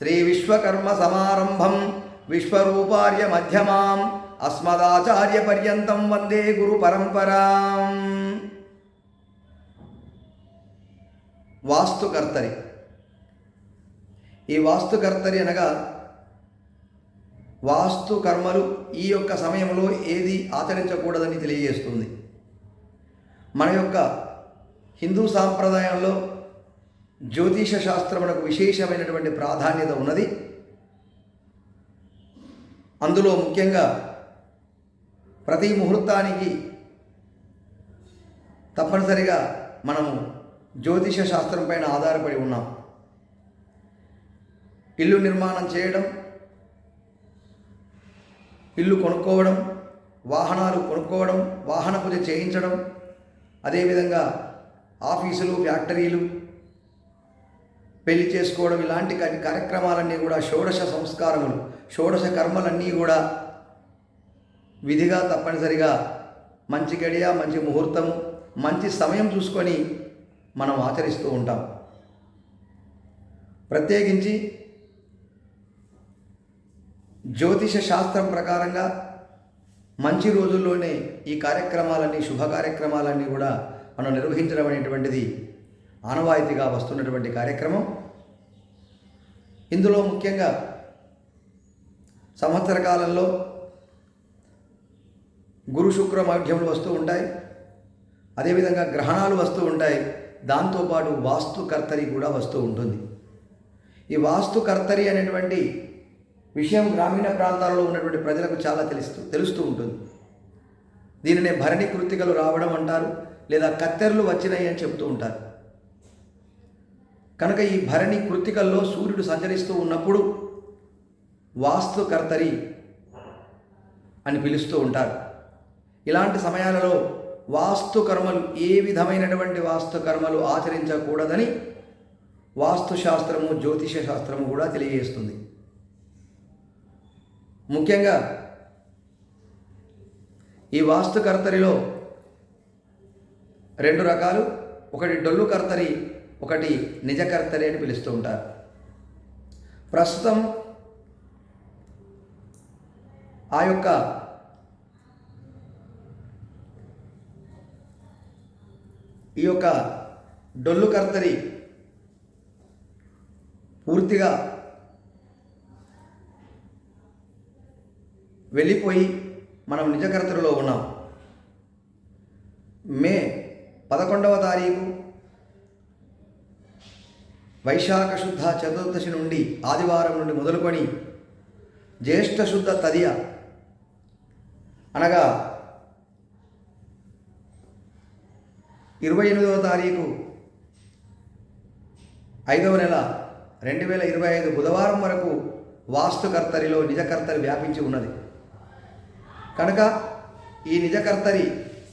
శ్రీ విశ్వకర్మ సమారంభం విశ్వరూపార్య మధ్యమాం అస్మదాచార్య పర్యంతం వందే గురు పరంపరాం వాస్తుకర్తరి ఈ వాస్తుకర్తరి అనగా వాస్తు కర్మలు ఈ యొక్క సమయంలో ఏది ఆచరించకూడదని తెలియజేస్తుంది. మన యొక్క హిందూ సాంప్రదాయంలో జ్యోతిష శాస్త్రమునకు విశేషమైనటువంటి ప్రాధాన్యత ఉన్నది. అందులో ముఖ్యంగా ప్రతి ముహూర్తానికి తప్పనిసరిగా మనము జ్యోతిష శాస్త్రం పైన ఆధారపడి ఉన్నాం. ఇల్లు నిర్మాణం చేయడం ఇల్లు కొనుక్కోవడం వాహనాలు కొనుక్కోవడం వాహన పూజ చేయించడం అదేవిధంగా ఆఫీసులు ఫ్యాక్టరీలు పెళ్ళి చేసుకోవడం ఇలాంటి కార్యక్రమాలన్నీ కూడా షోడశ సంస్కారములు. షోడశ కర్మలన్నీ కూడా విధిగా తప్పనిసరిగా మంచి గడియ మంచి ముహూర్తము మంచి సమయం చూసుకొని మనం ఆచరిస్తూ ఉంటాం. ప్రత్యేకించి జ్యోతిష శాస్త్రం ప్రకారంగా మంచి రోజుల్లోనే ఈ కార్యక్రమాలన్నీ శుభ కార్యక్రమాలన్నీ కూడా మనం నిర్వహించడం అనేటువంటిది ఆనవాయితీగా వస్తున్నటువంటి కార్యక్రమం. ఇందులో ముఖ్యంగా సంవత్సర కాలంలో గురు శుక్ర మాధ్యములు వస్తూ ఉంటాయి. అదేవిధంగా గ్రహణాలు వస్తూ ఉంటాయి. దాంతోపాటు వాస్తుకర్తరి కూడా వస్తూ ఉంటుంది. ఈ వాస్తుకర్తరి అనేటువంటి విషయం గ్రామీణ ప్రాంతాల్లో ఉన్నటువంటి ప్రజలకు చాలా తెలుస్తూ తెలుస్తూ ఉంటుంది. దీనినే భరణి కృతికలు రావడం అంటారు లేదా కత్తెరలు వచ్చినాయి అని చెప్తూ ఉంటారు. కనుక ఈ భరణి కృతికల్లో సూర్యుడు సంచరిస్తూ ఉన్నప్పుడు వాస్తుకర్తరి అని పిలుస్తూ ఉంటారు. ఇలాంటి సమయాలలో వాస్తు కర్మలు ఏ విధమైనటువంటి వాస్తు కర్మలు ఆచరించకూడదని వాస్తుశాస్త్రము జ్యోతిష శాస్త్రము కూడా తెలియజేస్తుంది. ముఖ్యంగా ఈ వాస్తుకర్తరిలో రెండు రకాలు. ఒకటి డొల్లు కర్తరి ఒకటి నిజకర్తలే అని పిలుస్తూ ఉంటారు. ప్రస్తుతం ఆ యొక్క ఈ యొక్క డొల్లు కర్తరి పూర్తిగా వెళ్ళిపోయి మనం నిజకర్తలో ఉన్నాం. మే పదకొండవ తారీఖు వైశాఖ శుద్ధ చతుర్దశి నుండి ఆదివారం నుండి మొదలుకొని జ్యేష్ఠ శుద్ధ తదియ. అనగా ఇరవై ఎనిమిదవ తారీఖు ఐదవ నెల రెండు వేల ఇరవై ఐదు బుధవారం వరకు వాస్తుకర్తరిలో నిజకర్తరి వ్యాపించి ఉన్నది. కనుక ఈ నిజకర్తరి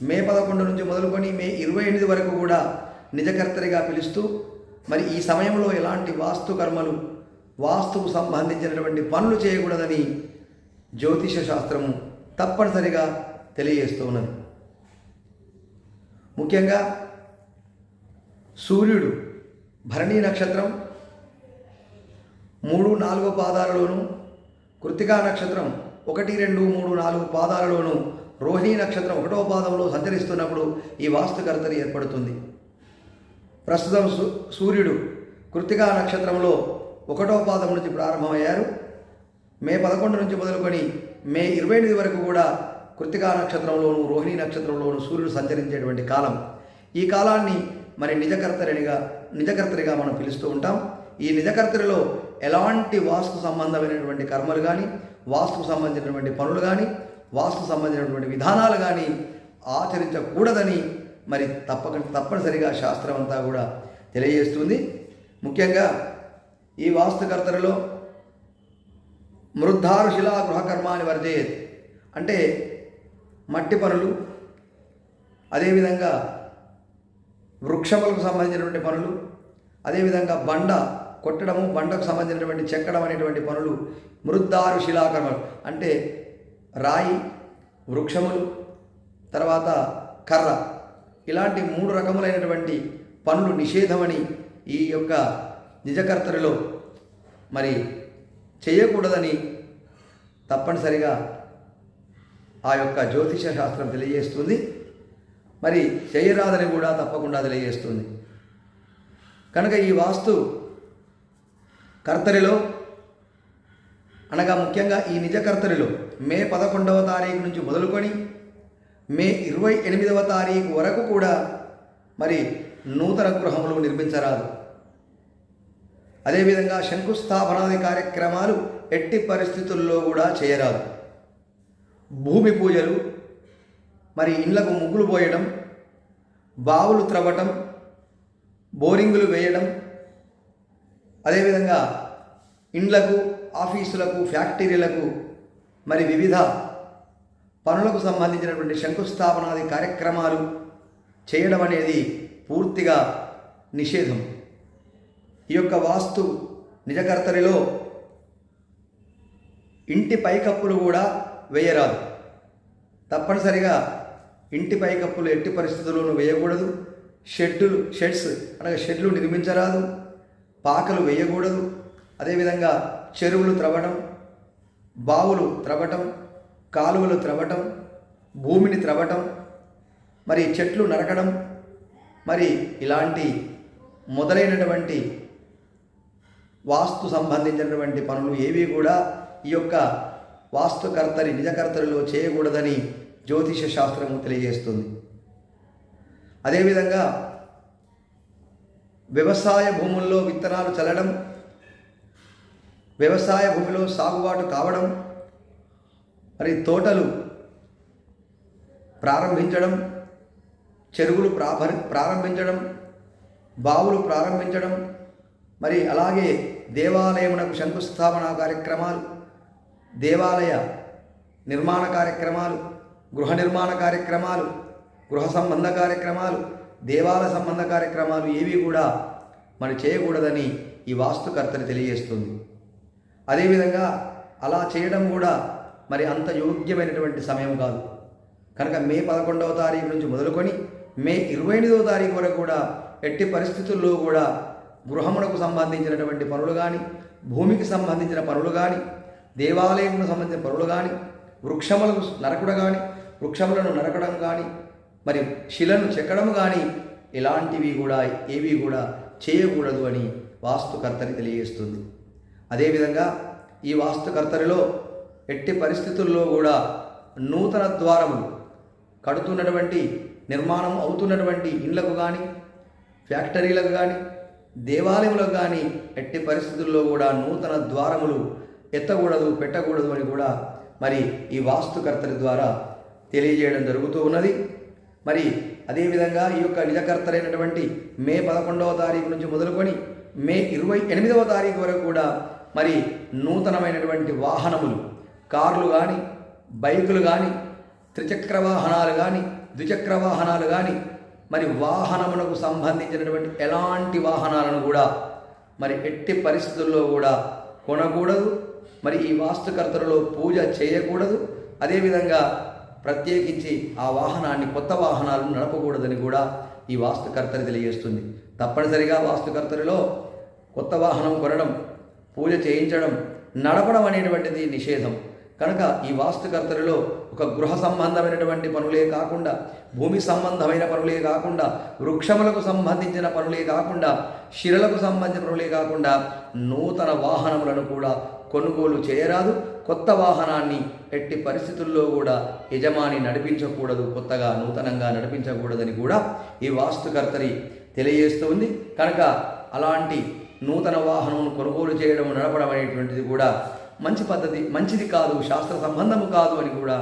మే పదకొండు నుంచి మొదలుకొని మే ఇరవై ఎనిమిది వరకు కూడా నిజకర్తరిగా పిలుస్తూ మరి ఈ సమయంలో ఎలాంటి వాస్తు కర్మలు వాస్తుకు సంబంధించినటువంటి పనులు చేయకూడదని జ్యోతిష శాస్త్రము తప్పనిసరిగా తెలియజేస్తూ ఉన్నది. ముఖ్యంగా సూర్యుడు భరణీ నక్షత్రం మూడు నాలుగు పాదాలలోను కృతికా నక్షత్రం ఒకటి రెండు మూడు నాలుగు పాదాలలోను రోహిణీ నక్షత్రం ఒకటో పాదంలో సంచరిస్తున్నప్పుడు ఈ వాస్తుకర్తని ఏర్పడుతుంది. ప్రస్తుతం సూ సూర్యుడు కృతికా నక్షత్రంలో ఒకటో పాదం నుంచి ప్రారంభమయ్యారు. మే పదకొండు నుంచి మొదలుకొని మే ఇరవై ఎనిమిది వరకు కూడా కృతికా నక్షత్రంలోను రోహిణి నక్షత్రంలోను సూర్యుడు సంచరించేటువంటి కాలం. ఈ కాలాన్ని మరి నిజకర్తరినిగా నిజకర్తరిగా మనం పిలుస్తూ ఉంటాం. ఈ నిజకర్తరిలో ఎలాంటి వాస్తు సంబంధమైనటువంటి కర్మలు కానీ వాస్తుకు సంబంధించినటువంటి పనులు కానీ వాస్తు సంబంధించినటువంటి విధానాలు కానీ ఆచరించకూడదని మరి తప్పక తప్పనిసరిగా శాస్త్రం అంతా కూడా తెలియజేస్తుంది. ముఖ్యంగా ఈ వాస్తుకర్తలలో మృద్ధారు శిలా గృహకర్మాన్ని వర్జేత్ అంటే మట్టి పనులు అదేవిధంగా వృక్షములకు సంబంధించినటువంటి పనులు అదేవిధంగా బండ కొట్టడము బండకు సంబంధించినటువంటి చెక్కడం అనేటువంటి పనులు మృద్ధారు శిలాకర్మలు అంటే రాయి వృక్షములు తర్వాత కర్ర. ఇలాంటి మూడు రకములైనటువంటి పనులు నిషేధమని ఈ యొక్క నిజకర్తరిలో మరి చేయకూడదని తప్పనిసరిగా ఆ యొక్క జ్యోతిష శాస్త్రం తెలియజేస్తుంది. మరి చేయరాదని కూడా తప్పకుండా తెలియజేస్తుంది. కనుక ఈ వాస్తు కర్తరిలో అనగా ముఖ్యంగా ఈ నిజకర్తరిలో మే పదకొండవ తారీఖు నుంచి మొదలుకొని మే ఇరవై ఎనిమిదవ తారీఖు వరకు కూడా మరి నూతన గృహములు నిర్మించరాదు. అదేవిధంగా శంకుస్థాపనాది కార్యక్రమాలు ఎట్టి పరిస్థితుల్లో కూడా చేయరాదు. భూమి పూజలు మరి ఇండ్లకు ముగ్గులు పోయడం బావులు త్రవ్వటం బోరింగులు వేయడం అదేవిధంగా ఇండ్లకు ఆఫీసులకు ఫ్యాక్టరీలకు మరి వివిధ పనులకు సంబంధించినటువంటి శంకుస్థాపనాది కార్యక్రమాలు చేయడం అనేది పూర్తిగా నిషేధం. ఈ యొక్క వాస్తు నిజకర్తరిలో ఇంటి పైకప్పులు కూడా వేయరాదు. తప్పనిసరిగా ఇంటి పైకప్పులు ఎట్టి పరిస్థితుల్లోనూ వేయకూడదు. షెడ్డులు షెడ్స్ అనగా షెడ్లు నిర్మించరాదు. పాకలు వేయకూడదు. అదేవిధంగా చెరువులు త్రవ్వడం బావులు త్రవ్వటం కాలువలు త్రవ్వటం భూమిని త్రవ్వటం మరి చెట్లు నరకడం మరి ఇలాంటి మొదలైనటువంటి వాస్తు సంబంధించినటువంటి పనులు ఏవి కూడా ఈ యొక్క వాస్తుకర్తని నిజకర్తలలో చేయకూడదని జ్యోతిష శాస్త్రము తెలియజేస్తుంది. అదేవిధంగా వ్యవసాయ భూముల్లో విత్తనాలు చల్లడం వ్యవసాయ భూమిలో సాగుబాటు కావడం మరి తోటలు ప్రారంభించడం చెరువులు ప్రాభ ప్రారంభించడం బావులు ప్రారంభించడం మరి అలాగే దేవాలయమునకు శంకుస్థాపన కార్యక్రమాలు దేవాలయ నిర్మాణ కార్యక్రమాలు గృహ నిర్మాణ కార్యక్రమాలు గృహ సంబంధ కార్యక్రమాలు దేవాలయ సంబంధ కార్యక్రమాలు ఏవి కూడా మనం చేయకూడదని ఈ వాస్తుకర్తని తెలియజేస్తుంది. అదేవిధంగా అలా చేయడం కూడా మరి అంత యోగ్యమైనటువంటి సమయం కాదు. కనుక మే పదకొండవ తారీఖు నుంచి మొదలుకొని మే ఇరవై ఎనిమిదవ తారీఖు వరకు కూడా ఎట్టి పరిస్థితుల్లో కూడా గృహమునకు సంబంధించినటువంటి పనులు కానీ భూమికి సంబంధించిన పనులు కానీ దేవాలయములకు సంబంధించిన పనులు కానీ వృక్షములకు నరకడం కానీ వృక్షములను నరకడం కానీ మరి శిలను చెక్కడం కానీ ఇలాంటివి కూడా ఏవి కూడా చేయకూడదు అని వాస్తుకర్తని తెలియజేస్తుంది. అదేవిధంగా ఈ వాస్తుకర్తరిలో ఎట్టి పరిస్థితుల్లో కూడా నూతన ద్వారములు కడుతున్నటువంటి నిర్మాణం అవుతున్నటువంటి ఇండ్లకు కానీ ఫ్యాక్టరీలకు కానీ దేవాలయములకు కానీ ఎట్టి పరిస్థితుల్లో కూడా నూతన ద్వారములు ఎత్తకూడదు పెట్టకూడదు అని కూడా మరి ఈ వాస్తుకర్తల ద్వారా తెలియజేయడం జరుగుతూ ఉన్నది. మరి అదేవిధంగా ఈ యొక్క నిజకర్తలైనటువంటి మే పదకొండవ తారీఖు నుంచి మొదలుకొని మే ఇరవై ఎనిమిదవ తారీఖు వరకు కూడా మరి నూతనమైనటువంటి వాహనములు కార్లు కానీ బైకులు కానీ త్రిచక్ర వాహనాలు కానీ ద్విచక్ర వాహనాలు కానీ మరి వాహనమునకు సంబంధించినటువంటి ఎలాంటి వాహనాలను కూడా మరి ఎట్టి పరిస్థితుల్లో కూడా కొనకూడదు. మరి ఈ వాస్తుకర్తలలో పూజ చేయకూడదు. అదేవిధంగా ప్రత్యేకించి ఆ వాహనాన్ని కొత్త వాహనాలను నడపకూడదని కూడా ఈ వాస్తుకర్తని తెలియజేస్తుంది. తప్పనిసరిగా వాస్తుకర్తలలో కొత్త వాహనం కొనడం పూజ చేయించడం నడపడం అనేటువంటిది నిషేధం. కనుక ఈ వాస్తుకర్తలలో ఒక గృహ సంబంధమైనటువంటి పనులే కాకుండా భూమి సంబంధమైన పనులే కాకుండా వృక్షములకు సంబంధించిన పనులే కాకుండా శిరలకు సంబంధించిన పనులే కాకుండా నూతన వాహనములను కూడా కొనుగోలు చేయరాదు కొత్త వాహనాన్ని ఎట్టి పరిస్థితుల్లో కూడా యజమాని నడిపించకూడదు కొత్తగా నూతనంగా నడిపించకూడదని కూడా ఈ వాస్తుకర్తరి తెలియజేస్తుంది కనుక అలాంటి నూతన వాహనం కొనుగోలు చేయడం నడపడం అనేటువంటిది కూడా మంచి పద్ధతి మంచిది కాదు శాస్త్ర సంబంధము కాదు అని కూడా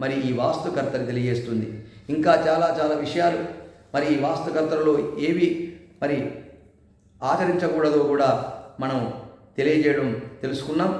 మరి ఈ వాస్తుకర్తని తెలియజేస్తుంది. ఇంకా చాలా చాలా విషయాలు మరి ఈ వాస్తుకర్తలలో ఏవి మరి ఆచరించకూడదో కూడా మనం తెలియజేయడం తెలుసుకున్నాం.